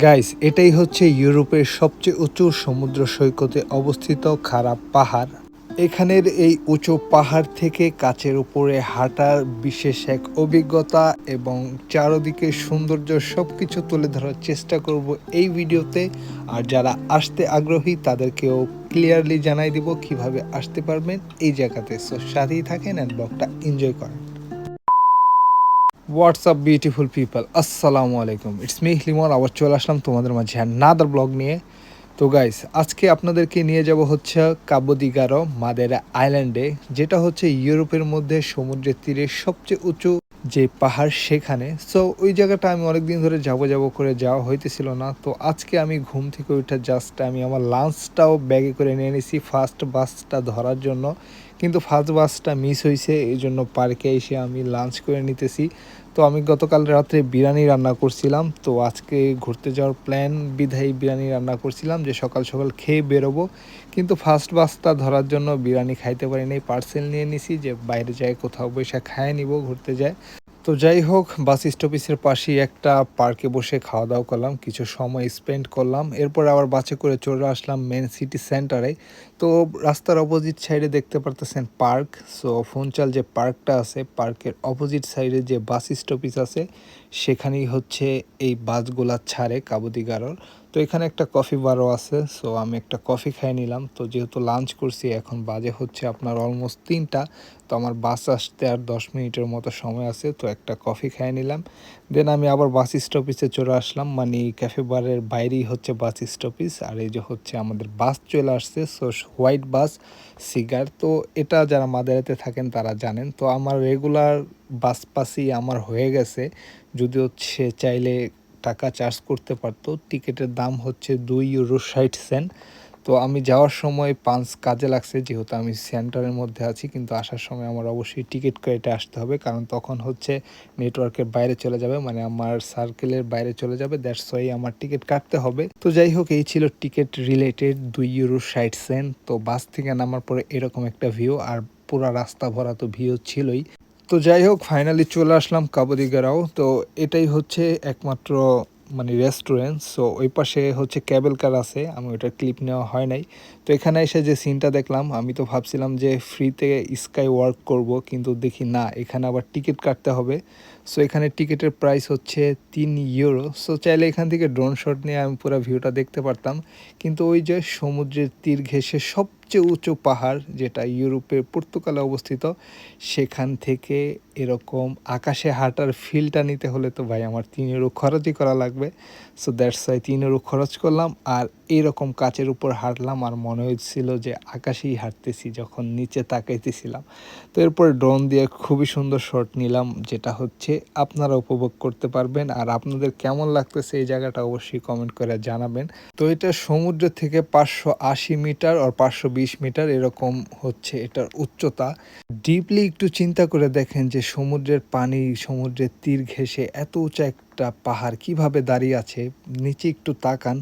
Guys এটাই হচ্ছে ইউরোপের সবচেয়ে উঁচু সমুদ্র সৈকতে অবস্থিত খারাপ পাহাড়। এখানের এই উঁচু পাহাড় থেকে কাচের উপরে হাঁটার বিশেষ এক অভিজ্ঞতা এবং চারদিকে সৌন্দর্য সব কিছু তুলে ধরার চেষ্টা করব এই ভিডিওতে। আর যারা আসতে আগ্রহী, তাদেরকেও ক্লিয়ারলি জানাই দিব কীভাবে আসতে পারবেন। এই জায়গাতে সো সাথেই থাকেন অ্যান্ড ব্লগটা এনজয় করেন। হোয়াটসঅ্যাপ বিউটিফুল পিপল আসসালামু আলাইকুম ইটস মি লিমন আবার চলে আসলাম তোমাদের মাঝে নাদার ব্লগ নিয়ে। তো গাইস আজকে আপনাদেরকে নিয়ে যাব হচ্ছে কাবদিগারো মাদেরা আইল্যান্ডে যেটা হচ্ছে ইউরোপের মধ্যে সমুদ্রের তীরে সবচেয়ে উঁচু যে পাহাড় সেখানে। সো ওই জায়গাটা আমি অনেকদিন ধরে যাব যাব করে যাওয়া হইতেছিল না। তো আজকে আমি ঘুম থেকে উঠে জাস্ট আমি আমার লাঞ্চটাও ব্যাগে করে নিয়ে নিছি। ফার্স্ট বাসটা ধরার জন্য। কিন্তু ফার্স্ট বাসটা মিস হয়েছে এই জন্য পার্কে এসে আমি লাঞ্চ করে নিতেছি। তো আমি গতকাল রাত্রে বিরিয়ানি রান্না করছিলাম, তো আজকে ঘুরতে যাওয়ার প্ল্যান বিধায়ী বিরিয়ানি রান্না করছিলাম, যে সকাল সকাল খেয়ে বেরোবো। কিন্তু ফার্স্ট বাসটা ধরার জন্য বিরিয়ানি খাইতে পারি পার্সেল নিয়ে নিছি যে বাইরে যায় কোথাও বসে খায় নিব, ঘুরতে যায়। তো যাই হোক, বাস স্টপেজের পাশেই একটা পার্কে বসে খাওয়া দাওয়া করলাম, কিছু সময় স্পেন্ড করলাম। এরপর আবার বাসে করে চলে আসলাম মেন সিটি সেন্টারে। তো রাস্তার অপোজিট সাইডে দেখতে পারতেছেন পার্ক। সো ফোনচাল যে পার্কটা আছে, পার্কের অপোজিট সাইডে যে বাস স্টপেজ আছে, সেখানেই হচ্ছে এই বাসগুলা ছাড়ে কাবুদিগারোর। তো এখানে একটা কফি বারও আছে সো আমি একটা কফি খাই নিলাম। তো যেহেতু লাঞ্চ করছি, এখন বাজে হচ্ছে আপনার অলমোস্ট তিনটা, তো আমার বাস আসতে আর দশ মিনিটের মতো সময় আছে, তো একটা কফি খাই নিলাম। দেন আমি আবার বাস স্টপেজে চলে আসলাম মানে ক্যাফে বারের বাইরেই হচ্ছে বাস স্টপেজ আর এই যে হচ্ছে আমাদের বাস চলে আসছে সো হোয়াইট বাস সিগার তো এটা যারা মাদারাতে থাকেন তারা জানেন। তো আমার রেগুলার বাস পাসই আমার হয়ে গেছে যদি হচ্ছে চাইলে টাকা চার্জ করতে পারতো। টিকিটের দাম হচ্ছে দুই ইউরো ষাট সেন্ট তো আমি যাওয়ার সময় পাঁচ কাজে লাগছে, যেহেতু আমি সেন্টারের মধ্যে আছি, কিন্তু আসার সময় আমার অবশ্যই টিকিট কেটে আসতে হবে, কারণ তখন হচ্ছে নেটওয়ার্কের বাইরে চলে যাবে মানে আমার সার্কেলের বাইরে চলে যাবে দ্যাটস ওয়াই আমার টিকিট কাটতে হবে। তো যাই হোক, এই ছিল টিকিট রিলেটেড দুই ইউরো ষাট সেন্ট তো বাস থেকে নামার পরে এরকম একটা ভিউ আর পুরা রাস্তা ভরা তো ভিউ ছিলই। তো যাই হোক ফাইনালি চলে আসলাম কাবাদি গেরাও। তো এটাই হচ্ছে একমাত্র মানে রেস্টুরেন্ট সো ওই পাশে হচ্ছে ক্যাবেল কার আছে, আমি ওটার ক্লিপ নেওয়া হয় নাই। তো এখানে এসে যে সিনটা দেখলাম, আমি তো ভাবছিলাম যে ফ্রিতে স্কাই ওয়ার্ক করব, কিন্তু দেখি না, এখানে আবার টিকিট কাটতে হবে। সো এখানে টিকিটের প্রাইস হচ্ছে তিন ইউরো সো চাইলে এখান থেকে ড্রোন শট নিয়ে আমি পুরো ভিউটা দেখতে পারতাম। কিন্তু ওই যে সমুদ্রের তীর ঘেসে সবচেয়ে উঁচু পাহাড়, যেটা ইউরোপের পর্তুগালে অবস্থিত, সেখান থেকে এরকম আকাশে হাঁটার ফিলটা নিতে হলে তো ভাই আমার তিন ইউরো খরচই করা লাগবে। সো দ্যাটস ওয়াই তিন ইউরো খরচ করলাম। আর এইরকম কাচের উপর হাঁটলাম, আর মনে হচ্ছিল যে আকাশেই হাঁটতেছি, যখন নিচে তাকাইতেছিলাম। তো, এরপর ড্রোন দিয়ে খুবই সুন্দর শট নিলাম, যেটা হচ্ছে আপনারা উপভোগ করতে পারবেন। আর আপনাদের কেমন লাগতেছে এই জায়গাটা অবশ্যই কমেন্ট করে জানাবেন। তো এটা সমুদ্র থেকে পাঁচশো আশি মিটার আর পাঁচশো বিশ মিটার এরকম হচ্ছে এটার উচ্চতা। ডিপলি একটু চিন্তা করে দেখেন যে সমুদ্রের পানি, সমুদ্রের তীর ঘেঁষে এত উঁচা একটা পাহাড় কীভাবে দাঁড়িয়ে আছে? নিচে একটু তাকান।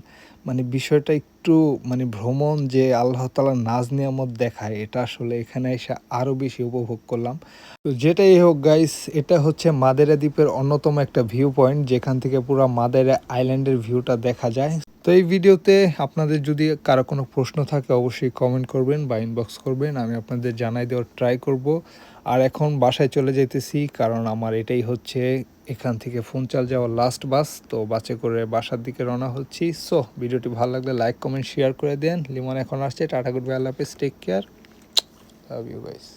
মানে বিষয়টা একটু মানে ভ্রমণ যে আল্লাহ তালার নাজ নিয়ামত দেখায়, এটা আসলে এখানে এসে আরও বেশি উপভোগ করলাম। তো যেটাই হোক গাইস এটা হচ্ছে মাদেরা দ্বীপের অন্যতম একটা ভিউ পয়েন্ট যেখান থেকে পুরো মাদেরা আইল্যান্ডের ভিউটা দেখা যায়। তো এই ভিডিওতে আপনাদের যদি কারও কোনো প্রশ্ন থাকে, অবশ্যই কমেন্ট করবেন বা ইনবক্স করবেন, আমি আপনাদের জানাই দেওয়ার ট্রাই করব। আর এখন বাসায় চলে যেতেছি কারণ আমার এটাই হচ্ছে এখান থেকে ফোন চাল যাওয়ার লাস্ট বাস তো বাসে করে বাসার দিকে রওনা হচ্ছি। সো ভিডিওটি ভালো লাগলে লাইক কমেন্ট শেয়ার করে দেন। লিমন এখন আসছে। Tata good bye Allah take care love you guys